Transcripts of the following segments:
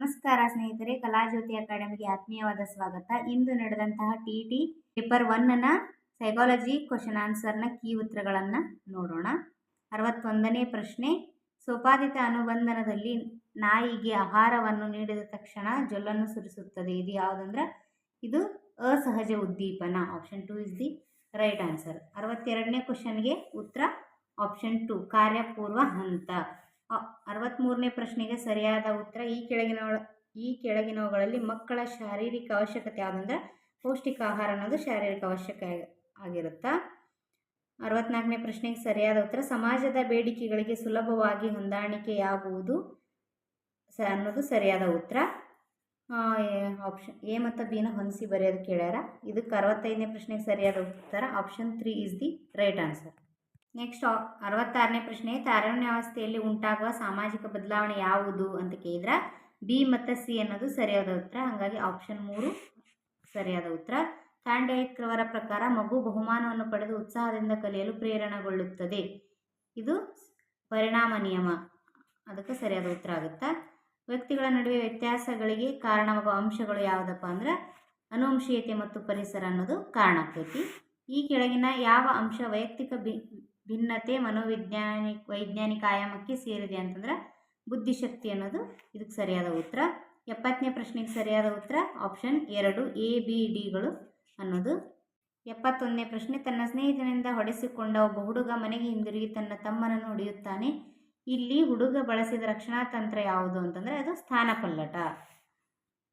ನಮಸ್ಕಾರ ಸ್ನೇಹಿತರೆ ಕಲಾಜ್ಯೋತಿ ಅಕಾಡೆಮಿಗೆ ಆತ್ಮೀಯವಾದ ಸ್ವಾಗತ. ಇಂದು ನಡೆದಂತಹ ಟಿ ಟಿ ಪೇಪರ್ ಒನ್ನ ಸೈಕಾಲಜಿ ಕ್ವಶನ್ ಆನ್ಸರ್ನ ಕೀ ಉತ್ತರಗಳನ್ನು ನೋಡೋಣ. ಅರವತ್ತೊಂದನೇ ಪ್ರಶ್ನೆ, ಸೋಪಾದಿತ ಅನುಬಂಧನದಲ್ಲಿ ನಾಯಿಗೆ ಆಹಾರವನ್ನು ನೀಡಿದ ತಕ್ಷಣ ಜೊಲ್ಲನ್ನು ಸುರಿಸುತ್ತದೆ. ಇದು ಯಾವುದಂದ್ರೆ? ಇದು ಅಸಹಜ ಉದ್ದೀಪನ option two is the right answer ಅರವತ್ತೆರಡನೇ ಕ್ವಶನ್ಗೆ ಉತ್ತರ ಆಪ್ಷನ್ ಟು ಕಾರ್ಯಪೂರ್ವ ಹಂತ. ಅರವತ್ತ್ಮೂರನೇ ಪ್ರಶ್ನೆಗೆ ಸರಿಯಾದ ಉತ್ತರ ಈ ಕೆಳಗಿನ ಈ ಕೆಳಗಿನವುಗಳಲ್ಲಿ ಮಕ್ಕಳ ಶಾರೀರಿಕ ಅವಶ್ಯಕತೆ ಯಾವುದಂದ್ರೆ ಪೌಷ್ಟಿಕ ಆಹಾರ ಅನ್ನೋದು ಶಾರೀರಿಕ ಅವಶ್ಯಕ ಆಗಿರುತ್ತಾ. ಅರವತ್ನಾಲ್ಕನೇ ಪ್ರಶ್ನೆಗೆ ಸರಿಯಾದ ಉತ್ತರ, ಸಮಾಜದ ಬೇಡಿಕೆಗಳಿಗೆ ಸುಲಭವಾಗಿ ಹೊಂದಾಣಿಕೆಯಾಗುವುದು ಸ ಅನ್ನೋದು ಸರಿಯಾದ ಉತ್ತರ. ಆಪ್ಷನ್ ಎ ಮತ್ತು ಬಿನ ಹೊಂದಿಸಿ ಬರೆಯೋದು ಕೇಳ್ಯಾರ. ಇದಕ್ಕೆ ಅರವತ್ತೈದನೇ ಪ್ರಶ್ನೆಗೆ ಸರಿಯಾದ ಉತ್ತರ option three is the right answer next ಅರವತ್ತಾರನೇ ಪ್ರಶ್ನೆ ವ್ಯವಸ್ಥೆಯಲ್ಲಿ ಉಂಟಾಗುವ ಸಾಮಾಜಿಕ ಬದಲಾವಣೆ ಯಾವುದು? ಅಂತ ಕೇಳಿದ್ರೆ. ಬಿ ಮತ್ತು ಸಿ ಅನ್ನೋದು ಸರಿಯಾದ ಉತ್ತರ. ಹಾಗಾಗಿ ಆಪ್ಷನ್ ಮೂರು ಸರಿಯಾದ ಉತ್ತರ. ತಾಂಡೇಕ್ರವರ ಪ್ರಕಾರ ಮಗು ಬಹುಮಾನವನ್ನು ಪಡೆದು ಉತ್ಸಾಹದಿಂದ ಕಲಿಯಲು ಪ್ರೇರಣೆಗೊಳ್ಳುತ್ತದೆ. ಇದು ಪರಿಣಾಮ ನಿಯಮ. ಅದಕ್ಕೆ ಸರಿಯಾದ ಉತ್ತರ ಆಗುತ್ತಾ? ವ್ಯಕ್ತಿಗಳ ನಡುವೆ ವ್ಯತ್ಯಾಸಗಳಿಗೆ ಕಾರಣವಾಗುವ ಅಂಶಗಳು ಯಾವುದಪ್ಪ ಅಂದ್ರೆ ಅನುವಂಶೀಯತೆ ಮತ್ತು ಪರಿಸರ ಅನ್ನೋದು ಕಾರಣ ಆಗ್ತೈತಿ ಈ ಕೆಳಗಿನ ಯಾವ ಅಂಶ ವೈಯಕ್ತಿಕ ಬಿ ಭಿನ್ನತೆ ಮನೋವಿಜ್ಞಾನಿ ವೈಜ್ಞಾನಿಕ ಆಯಾಮಕ್ಕೆ ಸೇರಿದೆ ಅಂತಂದ್ರೆ ಬುದ್ಧಿಶಕ್ತಿ ಅನ್ನೋದು ಇದಕ್ಕೆ ಸರಿಯಾದ ಉತ್ತರ. ಎಪ್ಪತ್ತನೇ ಪ್ರಶ್ನೆಗೆ ಸರಿಯಾದ ಉತ್ತರ ಆಪ್ಷನ್ ಎರಡು ಎ ಬಿ ಡಿಗಳು ಅನ್ನೋದು. ಎಪ್ಪತ್ತೊಂದನೇ ಪ್ರಶ್ನೆ, ತನ್ನ ಸ್ನೇಹಿತನಿಂದ ಹೊಡೆಸಿಕೊಂಡ ಒಬ್ಬ ಹುಡುಗ ಮನೆಗೆ ಹಿಂದಿರುಗಿ ತನ್ನ ತಮ್ಮನನ್ನು ಹೊಡೆಯುತ್ತಾನೆ. ಇಲ್ಲಿ ಹುಡುಗ ಬಳಸಿದ ರಕ್ಷಣಾ ತಂತ್ರ ಯಾವುದು ಅಂತಂದರೆ ಅದು ಸ್ಥಾನಪಲ್ಲಟ.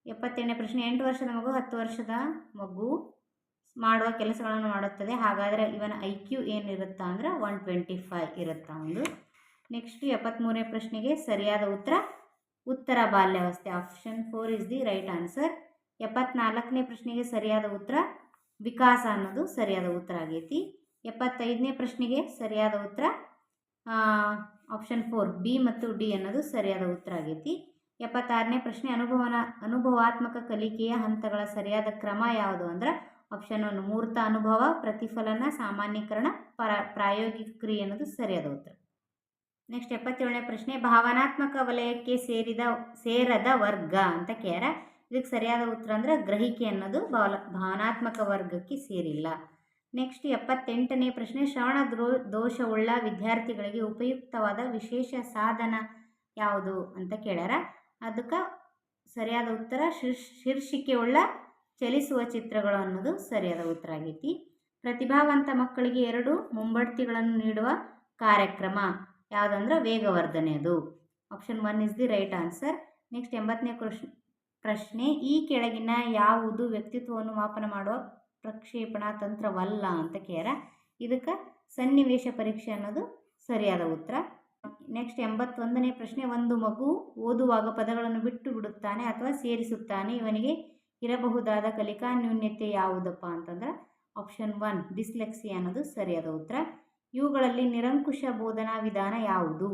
ಎಪ್ಪತ್ತೆರಡನೇ ಪ್ರಶ್ನೆ, ಎಂಟು ವರ್ಷದ ಮಗು, ಹತ್ತು ವರ್ಷದ ಮಗು? ಮಾಡುವ ಕೆಲಸಗಳನ್ನು ಮಾಡುತ್ತದೆ. ಹಾಗಾದರೆ ಇವನ ಐ ಕ್ಯೂ ಏನಿರುತ್ತಾ ಅಂದ್ರೆ ಒನ್ ಟ್ವೆಂಟಿ ಫೈವ್ ಇರುತ್ತಾ ಒಂದು. ನೆಕ್ಸ್ಟ್ ಎಪ್ಪತ್ತ್ಮೂರನೇ ಪ್ರಶ್ನೆಗೆ ಸರಿಯಾದ ಉತ್ತರ? ಉತ್ತರ ಬಾಲ್ಯಾವಸ್ಥೆ. Option four is the right answer ಎಪ್ಪತ್ನಾಲ್ಕನೇ ಪ್ರಶ್ನೆಗೆ ಸರಿಯಾದ ಉತ್ತರ? ವಿಕಾಸ ಅನ್ನೋದು ಸರಿಯಾದ ಉತ್ತರ ಆಗೈತಿ. ಎಪ್ಪತ್ತೈದನೇ ಪ್ರಶ್ನೆಗೆ ಸರಿಯಾದ ಉತ್ತರ? ಆಪ್ಷನ್ ಫೋರ್ ಬಿ ಮತ್ತು ಡಿ ಅನ್ನೋದು ಸರಿಯಾದ ಉತ್ತರ ಆಗೈತಿ. ಎಪ್ಪತ್ತಾರನೇ ಪ್ರಶ್ನೆ, ಅನುಭವನ, ಅನುಭವಾತ್ಮಕ ಕಲಿಕೆಯ ಹಂತಗಳ ಸರಿಯಾದ ಕ್ರಮ ಯಾವುದು ಅಂದ್ರೆ ಆಪ್ಷನ್ ಒನ್ ಮೂರ್ತ ಅನುಭವ, ಪ್ರತಿಫಲನ, ಸಾಮಾನ್ಯೀಕರಣ, ಪರ, ಪ್ರಾಯೋಗಿಕ ಕ್ರಿಯೆ ಅನ್ನೋದು ಸರಿಯಾದ ಉತ್ತರ. ನೆಕ್ಸ್ಟ್ ಎಪ್ಪತ್ತೇಳನೇ ಪ್ರಶ್ನೆ, ಭಾವನಾತ್ಮಕ ವಲಯಕ್ಕೆ ಸೇರಿದ, ಸೇರದ ವರ್ಗ ಅಂತ ಕೇರ ಇದಕ್ಕೆ ಸರಿಯಾದ ಉತ್ತರ ಅಂದ್ರೆ ಗ್ರಹಿಕೆ ಅನ್ನೋದು ಭಾವ ಭಾವನಾತ್ಮಕ ವರ್ಗಕ್ಕೆ ಸೇರಿಲ್ಲ. ನೆಕ್ಸ್ಟ್ ಎಪ್ಪತ್ತೆಂಟನೇ ಪ್ರಶ್ನೆ, ಶ್ರವಣ ದೋಷವುಳ್ಳ ವಿದ್ಯಾರ್ಥಿಗಳಿಗೆ ಉಪಯುಕ್ತವಾದ ವಿಶೇಷ ಸಾಧನ ಯಾವುದು ಅಂತ ಕೇಳ್ಯಾರ. ಅದಕ್ಕೆ ಸರಿಯಾದ ಉತ್ತರ, ಶೀರ್ಷ್ ಶೀರ್ಷಿಕೆಯುಳ್ಳ ಚಲಿಸುವ ಚಿತ್ರಗಳು ಅನ್ನೋದು ಸರಿಯಾದ ಉತ್ತರ ಆಗೈತಿ. ಪ್ರತಿಭಾವಂತ ಮಕ್ಕಳಿಗೆ ಎರಡು ಮುಂಬಡ್ತಿಗಳನ್ನು ನೀಡುವ ಕಾರ್ಯಕ್ರಮ ಯಾವುದಂದ್ರೆ ವೇಗವರ್ಧನೆ ಅದು. Option one is the right answer next ಎಂಬತ್ತನೇ ಪ್ರಶ್ನೆ ಪ್ರಶ್ನೆ, ಈ ಕೆಳಗಿನ ಯಾವುದು ವ್ಯಕ್ತಿತ್ವವನ್ನು ಮಾಪನ ಮಾಡುವ ಪ್ರಕ್ಷೇಪಣಾ ತಂತ್ರವಲ್ಲ ಅಂತ ಕೇರ ಇದಕ್ಕೆ ಸನ್ನಿವೇಶ ಪರೀಕ್ಷೆ ಅನ್ನೋದು ಸರಿಯಾದ ಉತ್ತರ. ನೆಕ್ಸ್ಟ್ ಎಂಬತ್ತೊಂದನೇ ಪ್ರಶ್ನೆ, ಒಂದು ಮಗು ಓದುವಾಗ ಪದಗಳನ್ನು ಬಿಟ್ಟು ಬಿಡುತ್ತಾನೆ ಅಥವಾ ಸೇರಿಸುತ್ತಾನೆ? ಇವನಿಗೆ ಇರಬಹುದಾದ ಕಲಿಕಾ ನ್ಯೂನ್ಯತೆ ಯಾವುದಪ್ಪ ಅಂತಂದ್ರೆ ಆಪ್ಷನ್ ಒನ್ ಡಿಸ್ಲೆಕ್ಸಿ ಅನ್ನೋದು ಸರಿಯಾದ ಉತ್ತರ. ಇವುಗಳಲ್ಲಿ ನಿರಂಕುಶ ಬೋಧನಾ ವಿಧಾನ ಯಾವುದು?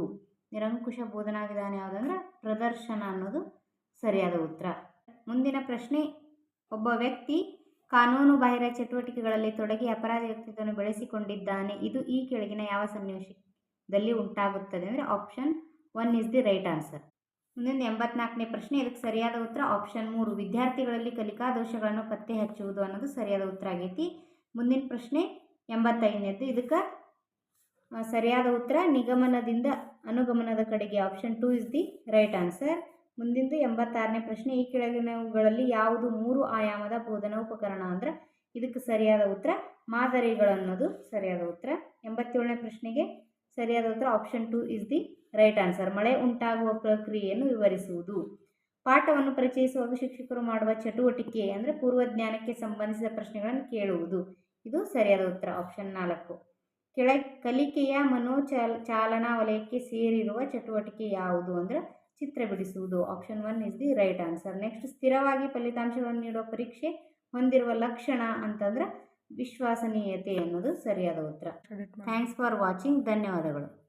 ನಿರಂಕುಶ ಬೋಧನಾ ವಿಧಾನ ಯಾವುದಂದ್ರೆ ಪ್ರದರ್ಶನ ಅನ್ನೋದು ಸರಿಯಾದ ಉತ್ತರ. ಮುಂದಿನ ಪ್ರಶ್ನೆ, ಒಬ್ಬ ವ್ಯಕ್ತಿ ಕಾನೂನು ಬಾಹಿರ ಚಟುವಟಿಕೆಗಳಲ್ಲಿ ತೊಡಗಿ ಅಪರಾಧ ವ್ಯಕ್ತಿತ್ವವನ್ನು ಬೆಳೆಸಿಕೊಂಡಿದ್ದಾನೆ. ಇದು ಈ ಕೆಳಗಿನ ಯಾವ ಸನ್ನಿವೇಶದಲ್ಲಿ ಉಂಟಾಗುತ್ತದೆ ಅಂದರೆ option one is the right answer ಮುಂದಿನ ಎಂಬತ್ನಾಲ್ಕನೇ ಪ್ರಶ್ನೆ, ಇದಕ್ಕೆ ಸರಿಯಾದ ಉತ್ತರ ಆಪ್ಷನ್ ಮೂರು. ವಿದ್ಯಾರ್ಥಿಗಳಲ್ಲಿ ಕಲಿಕಾ ದೋಷಗಳನ್ನು ಪತ್ತೆ ಹಚ್ಚುವುದು ಅನ್ನೋದು ಸರಿಯಾದ ಉತ್ತರ ಆಗೈತಿ. ಮುಂದಿನ ಪ್ರಶ್ನೆ ಎಂಬತ್ತೈದನೇದು ಇದಕ್ಕೆ ಸರಿಯಾದ ಉತ್ತರ ನಿಗಮನದಿಂದ ಅನುಗಮನದ ಕಡೆಗೆ option two is the right answer. ಮುಂದಿಂದು ಎಂಬತ್ತಾರನೇ ಪ್ರಶ್ನೆ, ಈ ಕೆಳಗಿನವುಗಳಲ್ಲಿ ಯಾವುದು ಮೂರು ಆಯಾಮದ ಬೋಧನಾ ಉಪಕರಣ ಅಂದ್ರೆ ಇದಕ್ಕೆ ಸರಿಯಾದ ಉತ್ತರ ಮಾದರಿಗಳನ್ನೋದು ಸರಿಯಾದ ಉತ್ತರ. ಎಂಬತ್ತೇಳನೇ ಪ್ರಶ್ನೆಗೆ ಸರಿಯಾದ ಉತ್ತರ option two is the right answer. ಮಳೆ ಉಂಟಾಗುವ ಪ್ರಕ್ರಿಯೆಯನ್ನು ವಿವರಿಸುವುದು. ಪಾಠವನ್ನು ಪರಿಚಯಿಸುವಾಗ ಶಿಕ್ಷಕರು ಮಾಡುವ ಚಟುವಟಿಕೆ ಅಂದರೆ ಪೂರ್ವಜ್ಞಾನಕ್ಕೆ ಸಂಬಂಧಿಸಿದ ಪ್ರಶ್ನೆಗಳನ್ನು ಕೇಳುವುದು. ಇದು ಸರಿಯಾದ ಉತ್ತರ. ಆಪ್ಷನ್ ನಾಲ್ಕು. ಕೆಳ ಕಲಿಕೆಯ ಮನೋಚಾಲ ಚಾಲನಾ ವಲಯಕ್ಕೆ ಸೇರಿರುವ ಚಟುವಟಿಕೆ ಯಾವುದು ಅಂದರೆ ಚಿತ್ರ ಬಿಡಿಸುವುದು. Option one is the right answer next ಸ್ಥಿರವಾಗಿ ಫಲಿತಾಂಶವನ್ನು ನೀಡುವ ಪರೀಕ್ಷೆ ಹೊಂದಿರುವ ಲಕ್ಷಣ ಅಂತಂದ್ರೆ ವಿಶ್ವಾಸನೀಯತೆ ಅನ್ನೋದು ಸರಿಯಾದ ಉತ್ತರ. ಥ್ಯಾಂಕ್ಸ್ ಫಾರ್ ವಾಚಿಂಗ್ ಧನ್ಯವಾದಗಳು.